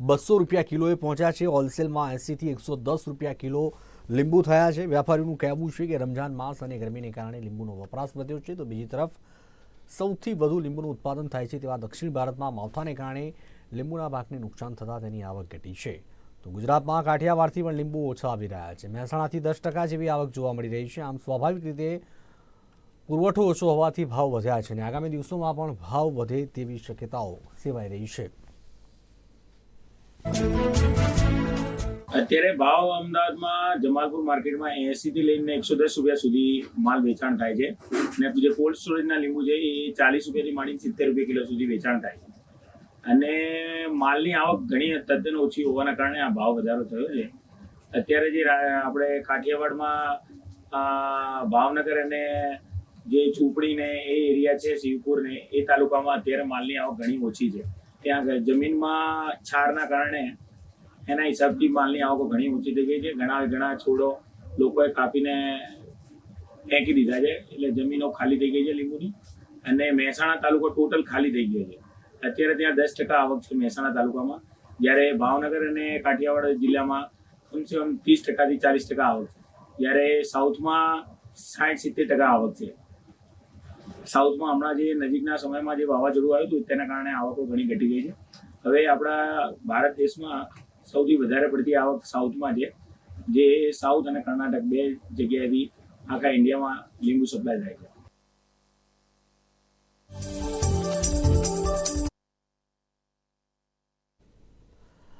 બસો રૂપિયા કિલોએ પહોંચ્યા છે. હોલસેલમાં એંસીથી એકસો દસ રૂપિયા કિલો લીંબુ થયા છે. વેપારીઓનું કહેવું છે કે રમજાન માસ અને ગરમીને કારણે લીંબુનો વપરાશ વધ્યો છે. તો બીજી તરફ, સૌથી વધુ લીંબુનું ઉત્પાદન થાય છે તેવા દક્ષિણ ભારતમાં માવઠાને કારણે લીંબુના પાકને નુકસાન થતાં તેની આવક ઘટી છે. તો ગુજરાતમાં કાઠિયાવાડથી પણ લીંબુ ઓછા આવી રહ્યા છે. મહેસાણાથી દસ ટકા જેવી આવક જોવા મળી રહી છે. આમ સ્વાભાવિક રીતે પુરવઠો ઓછો હોવાથી ભાવ વધ્યા છે અને આગામી દિવસોમાં પણ ભાવ વધે તેવી શક્યતાઓ સેવાઈ રહી છે. અત્યારે ભાવ અમદાવાદમાં જમાલપુર માર્કેટમાં એસી થી લઈને એકસો દસ રૂપિયા સુધી માલ વેચાણ થાય છે. અને જે કોલ્ડ સ્ટોરેજના લીંબુ છે, એ ચાલીસ રૂપિયાથી માંડીને સિત્તેર રૂપિયા કિલો સુધી વેચાણ થાય છે. અને માલની આવક ઘણી તદ્દન ઓછી હોવાના કારણે આ ભાવ વધારો થયો છે. અત્યારે જે આપણે કાઠિયાવાડમાં ભાવનગર અને જે ઝૂંપડી ને એ એરિયા છે, શિવપુર ને એ તાલુકામાં અત્યારે માલની આવક ઘણી ઓછી છે. ત્યાં જમીનમાં છારના કારણે એના હિસાબથી માલની આવકો ઘણી ઊંચી થઈ ગઈ છે. ઘણા ઘણા છોડો લોકોએ કાપીને ફેંકી દીધા છે. એટલે જમીનો ખાલી થઈ ગઈ છે લીંબુની અને મહેસાણા તાલુકો ટોટલ ખાલી થઈ ગયો છે. અત્યારે ત્યાં દસ ટકા આવક છે મહેસાણા તાલુકામાં. જ્યારે ભાવનગર અને કાઠિયાવાડ જિલ્લામાં કમસે કમ ત્રીસ ટકાથી ચાલીસ ટકા આવક છે. જ્યારે સાઉથમાં સાઠ સિત્તેર ટકા આવક છે. સાઉથમાં હમણાં જે નજીકના સમયમાં જે વાવાઝોડું આવ્યું હતું, તેના કારણે આવકો ઘણી ઘટી ગઈ છે. હવે આપણા ભારત દેશમાં સૌથી વધારે પડતી આવક સાઉથમાં છે, જે સાઉથ અને કર્ણાટક બે જગ્યાએથી આખા ઇન્ડિયામાં લીંબુ સપ્લાય થાય છે.